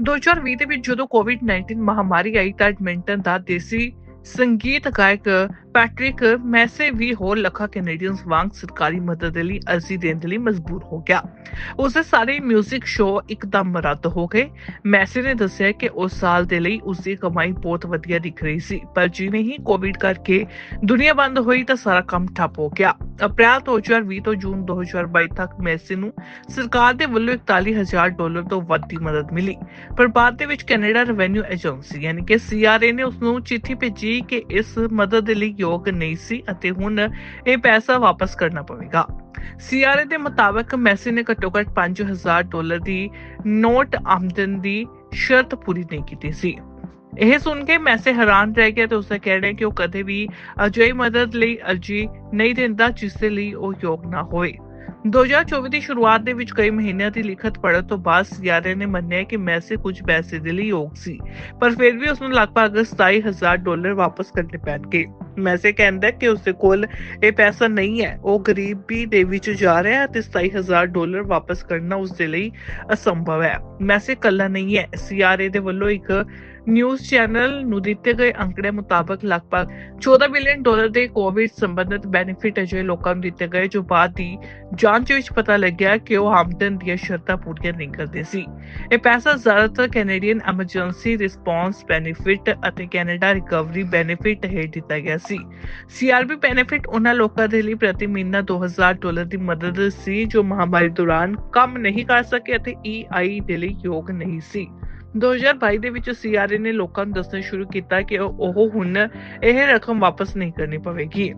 2020 ਦੇ ਵਿੱਚ ਜਦੋਂ ਕੋਵਿਡ-19 ਮਹਾਮਾਰੀ ਆਈ ਤਾਂ ਐਡਮਿੰਟਨ ਦਾ ਦੇਸੀ ਸੰਗੀਤ ਗਾਇਕ ਪੈਟ੍ਰਿਕ ਮੈਸੇ ਵੀ ਹੋਰ ਲੱਖਾਂ ਕੈਨੇਡੀਅਨਸ ਵਾਂਗ ਸਰਕਾਰੀ ਮਦਦ ਲਈ ਅਰਜ਼ੀ ਦੇਣ ਲਈ ਮਜਬੂਰ ਹੋ ਗਿਆ। ਉਸਦੇ ਸਾਰੇ 뮤직 ਸ਼ੋਅ ਇੱਕਦਮ ਰੱਦ ਹੋ ਗਏ। ਮੈਸੇ ਨੇ ਦੱਸਿਆ ਕਿ ਉਸ ਸਾਲ ਦੇ ਲਈ ਉਸਦੀ ਕਮਾਈ ਬਹੁਤ ਵਧੀਆ ਦਿਖ ਰਹੀ ਸੀ, ਪਰ ਜਿਵੇਂ ਹੀ ਕੋਵਿਡ ਕਰਕੇ ਦੁਨੀਆ ਬੰਦ ਹੋਈ ਤਾਂ ਸਾਰਾ ਕੰਮ ਠੱਪ ਹੋ ਗਿਆ। ਅਪ੍ਰੈਲ 2020 ਤੋਂ ਜੂਨ 2022 ਤੱਕ ਮੈਸੇ ਨੂੰ ਸਰਕਾਰ ਦੇ ਵੱਲੋਂ 41000 ਡਾਲਰ ਤੋਂ ਵੱਧ ਦੀ ਮਦਦ ਮਿਲੀ। ਪਰ ਬਾਅਦ ਦੇ ਵਿੱਚ ਕੈਨੇਡਾ ਰੈਵਨਿਊ ਏਜੰਸੀ ਯਾਨੀ ਕਿ ਸੀਆਰਏ ਨੇ ਉਸ ਨੂੰ ਚਿੱਠੀ ਭੇਜੀ ਕਿ ਇਸ ਮਦਦ ਦੇ ਲਈ ਯੋਗ ਨਹੀਂ ਸੀ ਅਤੇ ਹੁਣ ਇਹ ਪੈਸਾ ਵਾਪਸ ਕਰਨਾ ਪਵੇਗਾ। ਸੀਆਰਏ ਦੇ ਮੁਤਾਬਕ ਮੈਸੀ ਨੇ ਘੱਟੋ ਘੱਟ 5000 ਡਾਲਰ ਦੀ ਨੋਟ ਆਮਦਨ ਦੀ ਸ਼ਰਤ ਪੂਰੀ ਨਹੀਂ ਕੀਤੀ ਸੀ। ਇਹ ਸੁਣ ਕੇ ਮੈਸੇ ਹੈਰਾਨ ਰਹਿ ਗਿਆ ਤੇ ਉਸਦਾ ਕਹਿਣਾ ਕਿ ਉਹ ਕਦੇ ਵੀ ਅਜਿਹੀ ਮਦਦ ਲਈ ਅਰਜੀ ਨਹੀਂ ਦਿੰਦਾ ਜਿਸ ਦੇ ਲਈ ਉਹ ਯੋਗ ਨਾ ਹੋਵੇ 2024 ਦੀ ਸ਼ੁਰੂਆਤ ਦੇ ਵਿੱਚ ਕਈ ਮਹੀਨਿਆਂ ਦੀ ਲਿਖਤ ਪੜ੍ਹਨ ਤੋਂ ਬਾਅਦ ਸਿਆਰੇ ਨੇ ਮੰਨਿਆ ਕਿ ਮੈਸੇ ਕੁਝ ਪੈਸੇ ਦੇ ਲਈ ਯੋਗ ਸੀ, ਪਰ ਫਿਰ ਵੀ ਉਸ ਨੂੰ ਲਗਭਗ 27000 ਡਾਲਰ ਵਾਪਸ ਕਰਨੇ ਪੈਣਗੇ। ਮੈਸੇ ਕਹਿੰਦਾ ਕਿ ਉਸ ਦੇ ਕੋਲ ਇਹ ਪੈਸਾ ਨਹੀਂ ਹੈ, ਉਹ ਗਰੀਬੀ ਦੇ ਵਿੱਚ ਜਾ ਰਿਹਾ ਹੈ ਤੇ 27000 ਡਾਲਰ ਵਾਪਸ ਕਰਨਾ ਉਸ ਦੇ ਲਈ ਅਸੰਭਵ ਹੈ। ਮੈਸੇ ਕੱਲਾ ਨਹੀਂ ਹੈ ਸੀਆਰਏ ਦੇ ਵੱਲੋਂ ਇੱਕ ਨਿਊਜ਼ ਚੈਨਲ ਨੂੰ ਦਿੱਤੇ ਗਏ ਅੰਕੜੇ ਮੁਤਾਬਕ ਲਗਭਗ 14 ਬਿਲੀਅਨ ਡਾਲਰ ਦੇ ਕੋਵਿਡ ਸੰਬੰਧਿਤ ਬੈਨੀਫਿਟ ਅਜੇ ਲੋਕਾਂ ਨੂੰ ਦਿੱਤੇ ਗਏ, ਜੋ ਬਾਅਦ ਦੀ ਜਾਂਚ ਵਿੱਚ ਪਤਾ ਲੱਗਿਆ ਕਿ ਉਹ ਆਮਦਨ ਦੀਆਂ ਸ਼ਰਤਾਂ ਪੂਰੀਆਂ ਨਹੀਂ ਕਰਦੇ ਸੀ। ਇਹ ਪੈਸਾ ਜ਼ਿਆਦਾਤਰ ਕੈਨੇਡੀਅਨ ਐਮਰਜੈਂਸੀ ਰਿਸਪੌਂਸ ਬੈਨੀਫਿਟ ਅਤੇ ਕੈਨੇਡਾ ਰਿਕਵਰੀ ਬੈਨੀਫਿਟ ਹੇਠ ਦਿੱਤਾ ਗਿਆ ਸੀ। ਸੀਆਰਬੀ ਬੈਨੀਫਿਟ ਉਹਨਾਂ ਲੋਕਾਂ ਦੇ ਲਈ ਪ੍ਰਤੀ ਮਹੀਨਾ 2000 ਡਾਲਰ ਦੀ ਮਦਦ ਸੀ, ਜੋ ਮਹਾਮਾਰੀ ਦੌਰਾਨ ਕੰਮ ਨਹੀਂ ਕਰ ਸਕੇ ਅਤੇ ਈਆਈ ਦੇ ਲਈ ਯੋਗ ਨਹੀਂ ਸੀ। 2022 ਦੇ ਵਿੱਚ ਸੀਆਰਏ ਨੇ ਲੋਕਾਂ ਨੂੰ ਦੱਸਣਾ ਸ਼ੁਰੂ ਕੀਤਾ ਕਿ ਉਹ ਹੁਣ ਇਹ ਰਕਮ ਵਾਪਸ ਨਹੀਂ ਕਰਨੀ ਪਵੇਗੀ।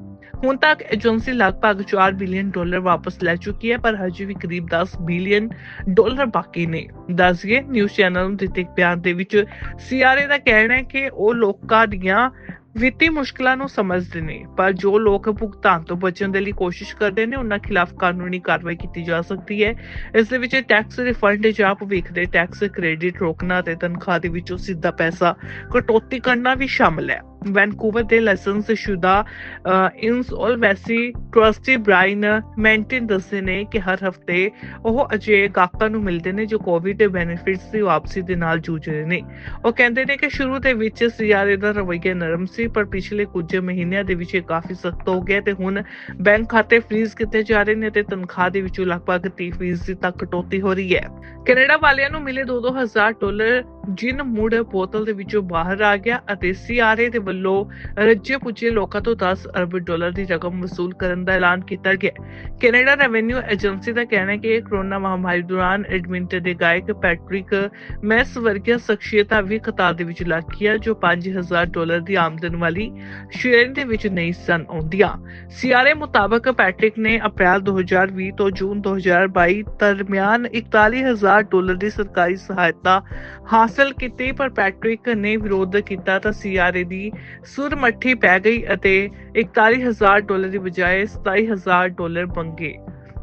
ਹੁਣ ਤੱਕ ਏਜੰਸੀ ਲਗਭਗ 4 ਬਿਲੀਅਨ ਡਾਲਰ ਵਾਪਸ ਲੈ ਚੁੱਕੀ ਹੈ, ਪਰ ਹਜੇ ਵੀ ਕਰੀਬ 10 ਬਿਲੀਅਨ ਡਾਲਰ ਬਾਕੀ ਨੇ। ਦੱਸਗੇ, ਨਿਊਜ਼ ਚੈਨਲ ਨੂੰ ਦਿੱਤੇ ਇੱਕ ਬਿਆਨ ਦੇ ਵਿੱਚ ਸੀਆਰਏ ਦਾ ਕਹਿਣਾ ਹੈ ਕਿ ਉਹ ਲੋਕਾਂ ਦੀਆਂ ਵਿੱਤੀ ਮੁਸ਼ਕਲਾਂ ਨੂੰ ਸਮਝਦੇ ਨੇ, ਪਰ ਜੋ ਲੋਕ ਭੁਗਤਾਨ ਤੋਂ ਬਚਣ ਦੇ ਲਈ ਕੋਸ਼ਿਸ਼ ਕਰਦੇ ਨੇ, ਉਹਨਾਂ ਖਿਲਾਫ ਕਾਨੂੰਨੀ ਕਾਰਵਾਈ ਕੀਤੀ ਜਾ ਸਕਦੀ ਹੈ। ਇਸ ਦੇ ਵਿੱਚ ਟੈਕਸ ਰਿਫੰਡ ਜਾਂ ਭਵਿੱਖ ਦੇ ਟੈਕਸ ਕ੍ਰੈਡਿਟ ਰੋਕਣਾ ਤੇ ਤਨਖਾਹ ਦੇ ਵਿੱਚੋਂ ਸਿੱਧਾ ਪੈਸਾ ਕਟੌਤੀ ਕਰਨਾ ਵੀ ਸ਼ਾਮਲ ਹੈ। ਵੈਨਕੂਵਰ ਦੇ ਲਾਇਸੈਂਸ ਸ਼ੁਦਾ ਇਨਸੋਲਵੈਂਸੀ ਟਰਸਟੀ ਬ੍ਰਾਇਨ ਮੈਂਟਨ ਦੱਸਦੇ ਨੇ ਕਿ ਹਰ ਹਫ਼ਤੇ ਉਹ ਅਜੇ ਗਾਹਕਾਂ ਨੂੰ ਮਿਲਦੇ ਨੇ ਜੋ ਕੋਵਿਡ ਦੇ ਬੈਨੀਫਿਟਸ ਦੀ ਵਾਪਸੀ ਦੇ ਨਾਲ ਜੂਝ ਰਹੇ ਨੇ। ਉਹ ਕਹਿੰਦੇ ਨੇ ਕਿ ਸ਼ੁਰੂ ਦੇ ਵਿੱਚ ਸੀਆਰਏ ਦਾ ਰਵੱਈਆ ਨਰਮ ਸੀ, ਪਰ ਪਿਛਲੇ ਕੁਝ ਮਹੀਨਿਆਂ ਦੇ ਵਿੱਚ ਇਹ ਕਾਫੀ ਸਖਤ ਹੋ ਗਿਆ ਤੇ ਹੁਣ ਬੈਂਕ ਖਾਤੇ ਫ੍ਰੀਜ਼ ਕੀਤੇ ਜਾ ਰਹੇ ਨੇ ਤੇ ਤਨਖਾਹ ਦੇ ਵਿੱਚੋਂ ਲਗਭਗ 30% ਤੱਕ ਕਟੌਤੀ ਹੋ ਰਹੀ ਹੈ। ਕੈਨੇਡਾ ਵਾਲਿਆਂ ਨੂੰ ਮਿਲੇ 2-2000 ਡਾਲਰ ਜਿਨ ਮੁੜ ਬੋਤਲ ਦੇ ਵਿੱਚੋਂ ਬਾਹਰ ਆ ਗਿਆ ਅਤੇ ਸੀਆਰਏ ਦੇ ਵੱਲੋਂ ਰੱਜੇ ਪੁੱਜੇ ਲੋਕਾਂ ਤੋਂ 10 ਅਰਬ ਡਾਲਰ ਦੀ ਰਕਮ ਵਸੂਲ ਕਰਨ ਦਾ ਐਲਾਨ ਕੀਤਾ ਗਿਆ। ਕੈਨੇਡਾ ਰੈਵਨਿਊ ਏਜੰਸੀ ਦਾ ਕਹਿਣਾ ਹੈ ਕਿ ਕਰੋਨਾ ਮਹਾਮਾਰੀ ਦੌਰਾਨ ਐਡਮਿੰਟਨ ਦੇ ਗਾਇਕ ਪੈਟ੍ਰਿਕ ਮੈਸ ਵਰਗੀਆਂ ਸ਼ਖਸੀਅਤਾਂ ਵੀ ਕਤਾਰ ਦੇ ਵਿੱਚ ਲੱਗੀਆਂ, ਜੋ 5000 ਡਾਲਰ ਦੀ ਆਮਦਨ ਵਾਲੀ ਸ਼੍ਰੇਣੀ ਦੇ ਵਿੱਚ ਨਹੀਂ ਸਨ ਆਉਂਦੀਆਂ। ਸੀਆਰਏ ਮੁਤਾਬਕ ਪੈਟ੍ਰਿਕ ਨੇ ਅਪ੍ਰੈਲ 2020 ਤੋਂ ਜੂਨ 2022 ਦਰਮਿਆਨ 41000 ਡਾਲਰ ਦੀ ਸਰਕਾਰੀ ਸਹਾਇਤਾ ਹਾਸਲ ਕੀਤੀ, ਪਰ ਪੈਟ੍ਰਿਕ ਨੇ ਵਿਰੋਧ ਕੀਤਾ ਤਾਂ ਸੀਆਰਏ ਦੀ ਸੁਰ ਮੱਠੀ ਪੈ ਗਈ ਅਤੇ 41000 ਡਾਲਰ ਦੀ ਬਜਾਏ 27000 ਡਾਲਰ ਮੰਗੇ।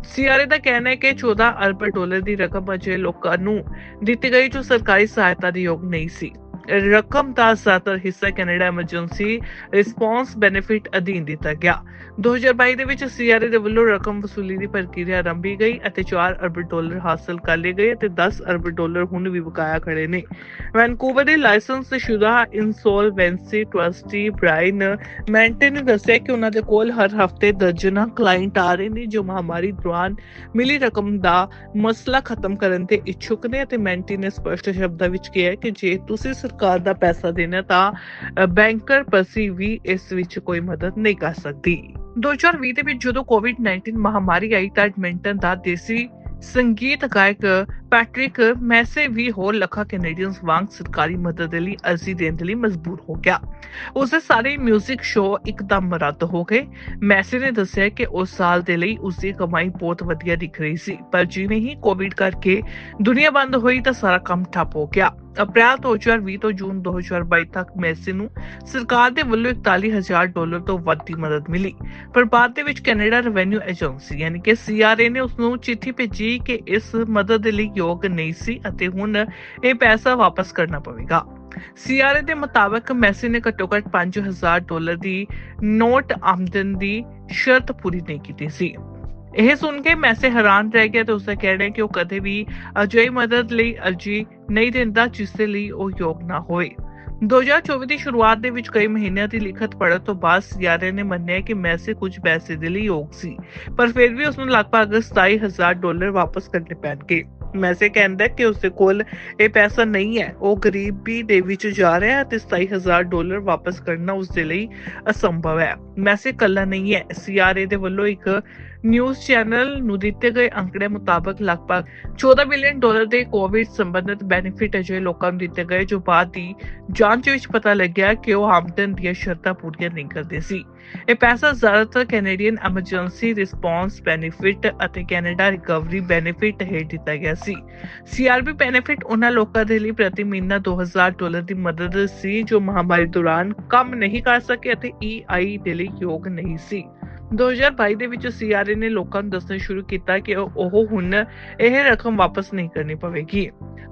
ਸੀਆਰਏ ਦਾ ਕਹਿਣਾ ਹੈ ਕਿ 14 ਅਰਬ ਡਾਲਰ ਦੀ ਰਕਮ ਅਜੇ ਲੋਕਾਂ ਨੂੰ ਦਿੱਤੀ ਗਈ ਜੋ ਸਰਕਾਰੀ ਸਹਾਇਤਾ ਦੇ ਯੋਗ ਨਹੀਂ ਸੀ। ਰਕਮ ਦਾ ਜ਼ਿਆਦਾਤਰ ਹਿੱਸਾ ਕੈਨੇਡਾ ਐਮਰਜੈਂਸੀ ਰਿਸਪੌਂਸ ਬੈਨੀਫਿਟ ਅਧੀਨ ਦਿੱਤਾ ਗਿਆ। 2022 ਦੇ ਵਿੱਚ ਸੀਆਰਏ ਦੇ ਵੱਲੋਂ ਰਕਮ ਵਸੂਲੀ ਦੀ ਪ੍ਰਕਿਰਿਆ ਆਰੰਭੀ ਗਈ ਅਤੇ 4 ਅਰਬ ਡਾਲਰ ਹਾਸਲ ਕਰ ਲਏ ਗਏ ਤੇ 10 ਅਰਬ ਡਾਲਰ ਹੁਣ ਵੀ ਬਕਾਇਆ ਖੜੇ ਨੇ। ਵੈਨਕੂਵਰ ਦੇ ਲਾਇਸੈਂਸ ਸ਼ੁਦਾ ਇਨਸੋਲਵੈਂਸੀ ਟਰਸਟੀ ਬ੍ਰਾਇਨ ਮੈਂਟਨ ਨੇ ਦੱਸਿਆ ਕਿ ਉਹਨਾਂ ਦੇ ਕੋਲ ਹਰ ਹਫ਼ਤੇ ਦਰਜਨਾਂ ਕਲਾਇੰਟ ਆ ਰਹੇ ਨੇ ਜੋ ਮਹਾਮਾਰੀ ਦੌਰਾਨ ਮਿਲੀ ਰਕਮ ਦਾ ਮਸਲਾ ਖਤਮ ਕਰਨ ਦੇ ਇੱਛੁਕ ਨੇ ਅਤੇ ਮੈਂਟੀ ਨੇ ਸਪਸ਼ਟ ਸ਼ਬਦਾਂ ਵਿੱਚ ਕਿਹਾ ਕਿ ਜੇ ਤੁਸੀਂ ਸਰਕਾਰ ਦਾ ਪੈਸਾ ਦੇਣਾ ਤਾਂ ਬੈਂਕਰ ਪਰਸੀ ਵੀ ਇਸ ਵਿੱਚ ਕੋਈ ਮਦਦ ਨਹੀਂ ਕਰ ਸਕਦੀ। 2020 ਦੇ ਵਿੱਚ ਜਦੋਂ ਕੋਵਿਡ-19 ਮਹਾਮਾਰੀ ਆਈ ਤਾਂ ਐਡਮਿੰਟਨ ਦਾ ਦੇਸੀ ਸੰਗੀਤ ਗਾਇਕ ਪੈਟ੍ਰਿਕ ਮੈਸੇ ਵੀ ਹੋਰ ਲੱਖਾਂ ਕੈਨੇਡੀਅਨਸ ਵਾਂਗ ਸਰਕਾਰੀ ਮਦਦ ਲਈ ਅਰਜ਼ੀ ਦੇਣ ਲਈ ਮਜਬੂਰ ਹੋ ਗਿਆ। ਉਸਦੇ ਸਾਰੇ 뮤직 ਸ਼ੋਅ ਇੱਕਦਮ ਰੱਦ ਹੋ ਗਏ। ਮੈਸੇ ਨੇ ਦੱਸਿਆ ਕਿ ਉਸ ਸਾਲ ਦੇ ਲਈ ਉਸਦੀ ਕਮਾਈ ਬਹੁਤ ਵਧੀਆ ਦਿਖ ਰਹੀ ਸੀ, ਪਰ ਜਿਵੇਂ ਹੀ ਕੋਵਿਡ ਕਰਕੇ ਦੁਨੀਆ ਬੰਦ ਹੋਈ ਤਾਂ ਸਾਰਾ ਕੰਮ ਠੱਪ ਹੋ ਗਿਆ। ਅਪ੍ਰੈਲ 2020 ਤੋਂ ਜੂਨ 2022 ਤੱਕ ਮੈਸੇ ਨੂੰ ਸਰਕਾਰ ਦੇ ਵੱਲੋਂ 41000 ਡਾਲਰ ਤੋਂ ਵੱਧ ਦੀ ਮਦਦ ਮਿਲੀ। ਪਰ ਬਾਅਦ ਦੇ ਵਿੱਚ ਕੈਨੇਡਾ ਰੈਵਨਿਊ ਏਜੰਸੀ ਯਾਨੀ ਕਿ ਸੀਆਰਏ ਨੇ ਉਸ ਨੂੰ ਚਿੱਠੀ ਭੇਜੀ ਕਿ ਇਸ ਮਦਦ ਦੇ ਲਈ ਯੋਗ ਨਹੀਂ ਸੀ ਅਤੇ ਹੁਣ ਇਹ ਪੈਸਾ ਵਾਪਸ ਕਰਨਾ ਪਵੇਗਾ। ਸੀਆਰਏ ਦੇ ਮੁਤਾਬਕ ਮੈਸੀ ਨੇ ਘੱਟੋ ਘੱਟ 5000 ਡਾਲਰ ਦੀ ਨੋਟ ਆਮਦਨ ਦੀ ਸ਼ਰਤ ਪੂਰੀ ਨਹੀਂ ਕੀਤੀ ਸੀ। ਇਹ ਸੁਣ ਕੇ ਮੈਸੇ ਹੈਰਾਨ ਰਹਿ ਗਿਆ ਤੇ ਉਸਦਾ ਕਹਿਣਾ ਹੈ ਕਿ ਉਹ ਕਦੇ ਵੀ ਅਜਿਹੀ ਮਦਦ ਲਈ ਅਰਜੀ ਨਹੀਂ ਦਿੰਦਾ ਜਿਸ ਦੇ ਲਈ ਉਹ ਯੋਗ ਨਾ ਹੋਵੇ 2024 ਦੀ ਸ਼ੁਰੂਆਤ ਦੇ ਵਿੱਚ ਕਈ ਮਹੀਨਿਆਂ ਦੀ ਲਿਖਤ ਪੜ੍ਹਨ ਤੋਂ ਬਾਅਦ ਸਿਆਰੇ ਨੇ ਮੰਨਿਆ ਕਿ ਮੈਸੇ ਕੁਝ ਪੈਸੇ ਦੇ ਲਈ ਯੋਗ ਸੀ, ਪਰ ਫਿਰ ਵੀ ਉਸ ਨੂੰ ਲਗਭਗ 27000 ਡਾਲਰ ਵਾਪਸ ਕਰਨੇ ਪੈਣਗੇ। ਮੈਸੇ ਕਹਿੰਦਾ ਕਿ ਉਸਦੇ ਕੋਲ ਇਹ ਪੈਸਾ ਨਹੀਂ ਹੈ, ਉਹ ਗਰੀਬੀ ਦੇ ਵਿੱਚ ਜਾ ਰਿਹਾ ਹੈ ਤੇ 27000 ਡਾਲਰ ਵਾਪਸ ਕਰਨਾ ਉਸਦੇ ਲਈ ਅਸੰਭਵ ਹੈ। ਮੈਸੇ ਕੱਲਾ ਨਹੀਂ ਹੈ ਸੀਆਰਏ ਦੇ ਵੱਲੋਂ ਇੱਕ ਨਿਊਜ਼ ਚੈਨਲ ਨੂੰ ਦਿੱਤੇ ਗਏ ਅੰਕੜੇ ਮੁਤਾਬਕ ਲਗਭਗ 14 ਬਿਲੀਅਨ ਡਾਲਰ ਦੇ ਕੋਵਿਡ ਸੰਬੰਧਿਤ ਬੈਨੀਫਿਟ ਅਜੇ ਲੋਕਾਂ ਨੂੰ ਦਿੱਤੇ ਗਏ, ਜੋ ਬਾਅਦ ਦੀ ਜਾਂਚ ਵਿੱਚ ਪਤਾ ਲੱਗਿਆ ਕਿ ਉਹ ਆਮਦਨ ਦੀਆਂ ਸ਼ਰਤਾਂ ਪੂਰੀਆਂ ਨਹੀਂ ਕਰਦੇ ਸੀ। ਇਹ ਪੈਸਾ ਜ਼ਿਆਦਾਤਰ ਕੈਨੇਡੀਅਨ ਐਮਰਜੈਂਸੀ ਰਿਸਪੌਂਸ ਬੈਨੀਫਿਟ ਅਤੇ ਕੈਨੇਡਾ ਰਿਕਵਰੀ ਬੈਨੀਫਿਟ ਹੇਠ ਦਿੱਤਾ ਗਿਆ ਸੀ। ਸੀਆਰਬੀ ਬੈਨੀਫਿਟ ਉਹਨਾਂ ਲੋਕਾਂ ਦੇ ਲਈ ਪ੍ਰਤੀ ਮਹੀਨਾ 2000 ਡਾਲਰ ਦੀ ਮਦਦ ਸੀ, ਜੋ ਮਹਾਮਾਰੀ ਦੌਰਾਨ ਕੰਮ ਨਹੀਂ ਕਰ ਸਕੇ ਅਤੇ ਈਆਈ ਦੇ ਲਈ ਯੋਗ ਨਹੀਂ ਸੀ। 2022 ਦੇ ਵਿੱਚ ਸੀਆਰਏ ਨੇ ਲੋਕਾਂ ਨੂੰ ਦੱਸਣਾ ਸ਼ੁਰੂ ਕੀਤਾ ਕਿ ਉਹ ਹੁਣ ਇਹ ਰਕਮ ਵਾਪਸ ਨਹੀਂ ਕਰਨੀ ਪਵੇਗੀ।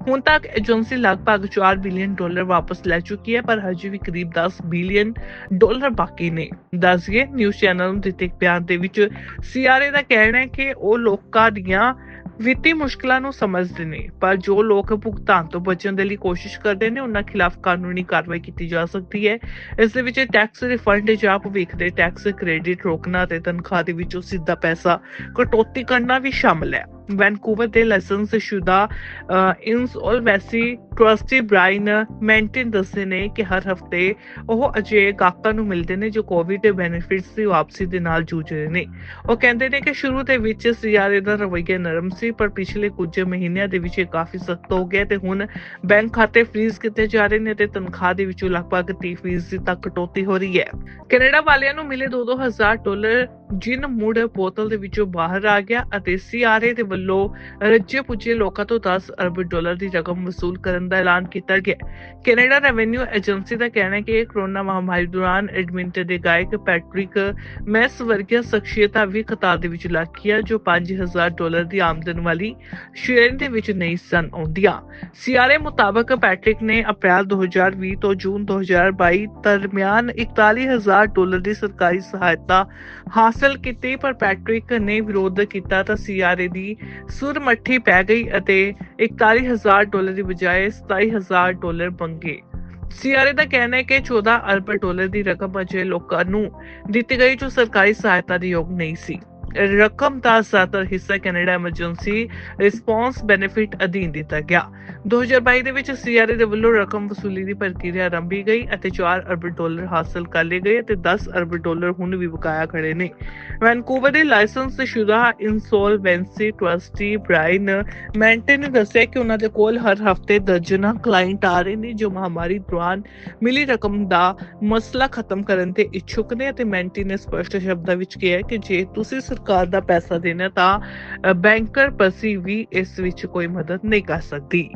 ਹੁਣ ਤੱਕ ਏਜੰਸੀ ਲਗਭਗ 4 ਬਿਲੀਅਨ ਡਾਲਰ ਵਾਪਸ ਲੈ ਚੁੱਕੀ ਹੈ, ਪਰ ਹਜੇ ਵੀ ਕਰੀਬ 10 ਬਿਲੀਅਨ ਡਾਲਰ ਬਾਕੀ ਨੇ। ਦੱਸਗੇ ਨਿਊਜ਼ ਚੈਨਲ ਨੂੰ ਦਿੱਤੇ ਇੱਕ ਬਿਆਨ ਦੇ ਵਿੱਚ ਸੀਆਰਏ ਦਾ ਕਹਿਣਾ ਹੈ ਕਿ ਉਹ ਲੋਕਾਂ ਦੀਆਂ ਵਿੱਤੀ ਮੁਸ਼ਕਲਾਂ ਨੂੰ ਸਮਝਦੇ ਨੇ, ਪਰ ਜੋ ਲੋਕ ਭੁਗਤਾਨ ਤੋਂ ਬਚਣ ਦੇ ਲਈ ਕੋਸ਼ਿਸ਼ ਕਰਦੇ ਨੇ, ਉਹਨਾਂ ਖਿਲਾਫ ਕਾਨੂੰਨੀ ਕਾਰਵਾਈ ਕੀਤੀ ਜਾ ਸਕਦੀ ਹੈ। ਇਸ ਦੇ ਵਿੱਚ ਟੈਕਸ ਰਿਫੰਡ ਜਾਂ ਭਵਿੱਖ ਦੇ ਟੈਕਸ ਕ੍ਰੈਡਿਟ ਰੋਕਣਾ ਤੇ ਤਨਖਾਹ ਦੇ ਵਿੱਚੋਂ ਸਿੱਧਾ ਪੈਸਾ ਕਟੌਤੀ ਕਰਨਾ ਵੀ ਸ਼ਾਮਲ ਹੈ। ਵੈਨਕੂਵਰ ਦੇ ਲਾਇਸੈਂਸ ਸ਼ੁਦਾ ਇਨਸੋਲਵੈਂਸੀ ਟਰਸਟੀ ਬ੍ਰਾਇਨ ਮੈਂਟਨ ਦੱਸਦੇ ਨੇ ਕਿ ਹਰ ਹਫ਼ਤੇ ਉਹ ਅਜੇ ਗਾਹਕਾਂ ਨੂੰ ਮਿਲਦੇ ਨੇ ਜੋ ਕੋਵਿਡ ਦੇ ਬੈਨੀਫਿਟਸ ਦੀ ਵਾਪਸੀ ਦੇ ਨਾਲ ਜੂਝ ਰਹੇ ਨੇ। ਉਹ ਕਹਿੰਦੇ ਨੇ ਕਿ ਸ਼ੁਰੂ ਦੇ ਵਿੱਚ ਸੀਆਰਏ ਦਾ ਰਵੱਈਆ ਨਰਮ ਸੀ, ਪਰ ਪਿਛਲੇ ਕੁਝ ਮਹੀਨਿਆਂ ਦੇ ਵਿੱਚ ਇਹ ਕਾਫੀ ਸਖਤ ਹੋ ਗਿਆ ਤੇ ਹੁਣ ਬੈਂਕ ਖਾਤੇ ਫ੍ਰੀਜ਼ ਕੀਤੇ ਜਾ ਰਹੇ ਨੇ ਤੇ ਤਨਖਾਹ ਦੇ ਵਿੱਚੋਂ ਲਗਭਗ 30% ਤੱਕ ਕਟੌਤੀ ਹੋ ਰਹੀ ਹੈ। ਕੈਨੇਡਾ ਵਾਲਿਆਂ ਨੂੰ ਮਿਲੇ 2-2000 ਡਾਲਰ ਜਿਨ ਮੁੜ ਬੋਤਲ ਦੇ ਵਿੱਚੋਂ ਬਾਹਰ ਆ ਗਿਆ ਅਤੇ ਸੀਆਰਏ ਦੇ ਵੱਲੋਂ ਰੱਜੇ ਪੁੱਜੇ ਲੋਕਾਂ ਤੋਂ 10 ਅਰਬ ਡਾਲਰ ਦੀ ਰਕਮ ਵਸੂਲ ਕਰਨ ਦਾ ਐਲਾਨ ਕੀਤਾ ਗਿਆ। ਕੈਨੇਡਾ ਰੈਵਨਿਊ ਏਜੰਸੀ ਦਾ ਕਹਿਣਾ ਹੈ ਕਿ ਕਰੋਨਾ ਮਹਾਮਾਰੀ ਦੌਰਾਨ ਐਡਮਿੰਟਨ ਦੇ ਗਾਇਕ ਪੈਟ੍ਰਿਕ ਮੈਸ ਵਰਗੀਆਂ ਸ਼ਖਸੀਅਤਾਂ ਵੀ ਕਤਾਰ ਦੇ ਵਿੱਚ ਲੱਗ ਜੋ 5000 ਡਾਲਰ ਦੀ ਆਮਦਨ ਵਾਲੀ ਸ਼੍ਰੇਣੀ ਦੇ ਵਿੱਚ ਨਹੀਂ ਸਨ ਆਉਂਦੀਆਂ। ਸੀਆਰਏ ਮੁਤਾਬਕ ਪੈਟ੍ਰਿਕ ਨੇ ਅਪ੍ਰੈਲ 2020 ਤੋਂ ਜੂਨ 2022 ਦਰਮਿਆਨ 41000 ਡਾਲਰ ਦੀ ਸਰਕਾਰੀ ਸਹਾਇਤਾ ਹਾਸਲ ਕੀਤੀ, ਪਰ ਪੈਟ੍ਰਿਕ ਨੇ ਵਿਰੋਧ ਕੀਤਾ ਤਾਂ ਸੀਆਰਏ ਦੀ ਸੁਰ ਮੱਠੀ ਪੈ ਗਈ ਅਤੇ 41000 ਡਾਲਰ ਦੀ ਬਜਾਏ 27000 ਡਾਲਰ ਮੰਗੇ। ਸੀਆਰਏ ਦਾ ਕਹਿਣਾ ਹੈ ਕਿ 14 ਅਰਬ ਡਾਲਰ ਦੀ ਰਕਮ ਅਜੇ ਲੋਕਾਂ ਨੂੰ ਦਿੱਤੀ ਗਈ, ਜੋ ਸਰਕਾਰੀ ਸਹਾਇਤਾ ਦੇ ਯੋਗ ਨਹੀਂ ਸੀ। ਰਕਮ ਦਾ ਜ਼ਿਆਦਾਤਰ ਹਿੱਸਾ ਕੈਨੇਡਾ ਐਮਰਜੈਂਸੀ ਰਿਸਪੌਂਸ ਬੈਨੀਫਿਟ ਅਧੀਨ ਦਿੱਤਾ ਗਿਆ। 2022 ਦੇ ਵਿੱਚ ਸੀਆਰਏ ਦੇ ਵੱਲੋਂ ਰਕਮ ਵਸੂਲੀ ਦੀ ਪ੍ਰਕਿਰਿਆ ਆਰੰਭੀ ਗਈ ਅਤੇ 4 ਅਰਬ ਡਾਲਰ ਹਾਸਲ ਕਰ ਲਏ ਗਏ ਅਤੇ 10 ਅਰਬ ਡਾਲਰ ਹੁਣ ਵੀ ਬਕਾਇਆ ਖੜੇ ਨੇ। ਵੈਨਕੂਵਰ ਦੇ ਲਾਇਸੈਂਸ ਸ਼ੁਦਾ ਇਨਸੋਲਵੈਂਸੀ ਟਰਸਟੀ ਬ੍ਰਾਇਨ ਮੈਂਟਨ ਨੇ ਦੱਸਿਆ ਕਿ ਉਹਨਾਂ ਦੇ ਕੋਲ ਹਰ ਹਫ਼ਤੇ ਦਰਜਨਾਂ ਕਲਾਇੰਟ ਆ ਰਹੇ ਨੇ ਜੋ ਮਹਾਮਾਰੀ ਦੌਰਾਨ ਮਿਲੀ ਰਕਮ ਦਾ ਮਸਲਾ ਖਤਮ ਕਰਨ ਤੇ ਇੱਛੁਕ ਨੇ ਅਤੇ ਮੈਂਟੀ ਨੇ ਸਪਸ਼ਟ ਸ਼ਬਦਾਂ ਵਿੱਚ ਕਿਹਾ ਕਿ ਜੇ ਤੁਸੀਂ ਕਾਰ ਦਾ ਪੈਸਾ ਦੇਣਾ ਤਾਂ ਬੈਂਕਰ ਪਸੀ ਵੀ ਇਸ ਵਿੱਚ ਕੋਈ ਮਦਦ ਨਹੀਂ ਕਰ ਸਕਦੀ।